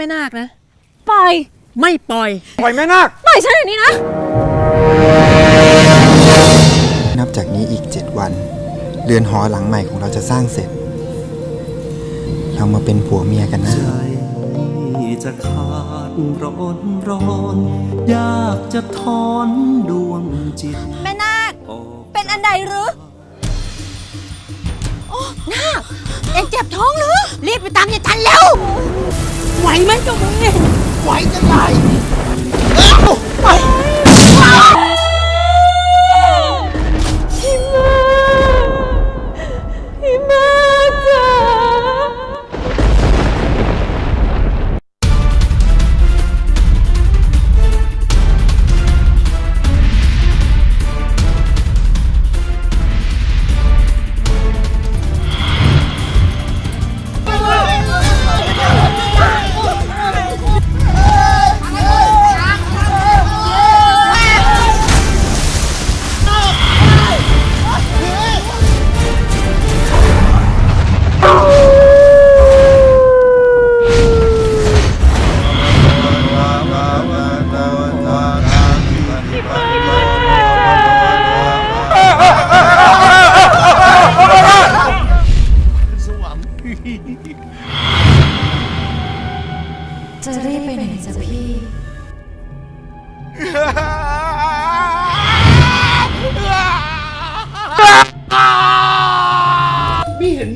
ม่นาคนะ ปล่อย ไม่ปล่อย ปล่อยแม่นาค ปล่อยฉันเดี๋ยวนี้นะ นับจากนี้อีกเจ็ดวัน เรือนหอหลังใหม่ของเราจะสร้างเสร็จ เรามาเป็นผัวเมียกันนะ ใจจะขาดร้อนร้อนอยากจะถอนดวงจิตแม่นาค ออก เป็นอันใดหรือ หน้าเอ็งเจ็บท้องหรือรีบไปตามยายจันเร็ว ไหวไหมเจ้าเมย์ไหวจะไหวพี่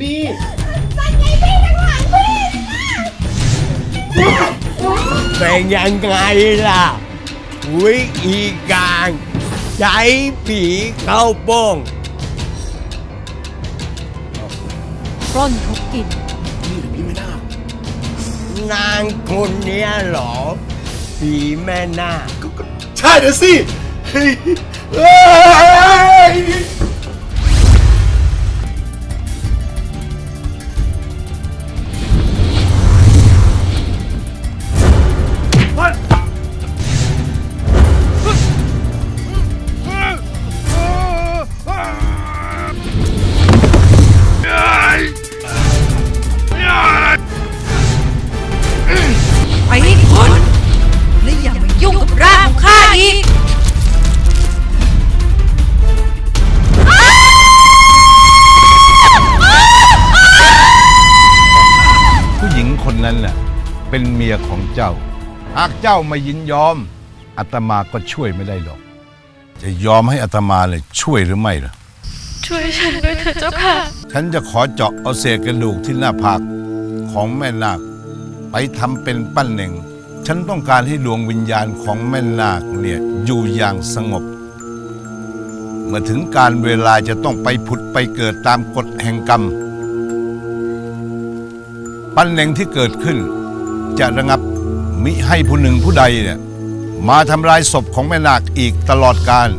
พี่เห็นนี่เป็นยังไงล่ะ วิธีการใช้ผีเข้าโป้งปล้นเขากินนางคนเนี้ยเหรอ ผีแม่นาคใช่เดี๋ยวสิเฮ้ยเฮ้ย นนั้นน่ะเป็นเมียของเจ้า หากเจ้าไม่ยินยอมอาตมาก็ช่วยไม่ได้หรอก จะยอมให้อาตมาเลยช่วยหรือไม่ล่ะ ช่วยฉันด้วยเถอะเจ้าค่ะ ฉันจะขอเจาะเอาเศษกระดูกที่หน้าผากของแม่นาคไปทำเป็นปั้นเหน่ง ฉันต้องการให้ดวงวิญญาณของแม่นาคเนี่ยอยู่อย่างสงบ เมื่อถึงการเวลาจะต้องไปผุดไปเกิดตามกฎแห่งกรรม ปันเหน่งที่เกิดขึ้น จะระงับมิให้ผู้หนึ่งผู้ใดเนี่ยมาทำลายศพของแม่นาคอีกตลอดกาล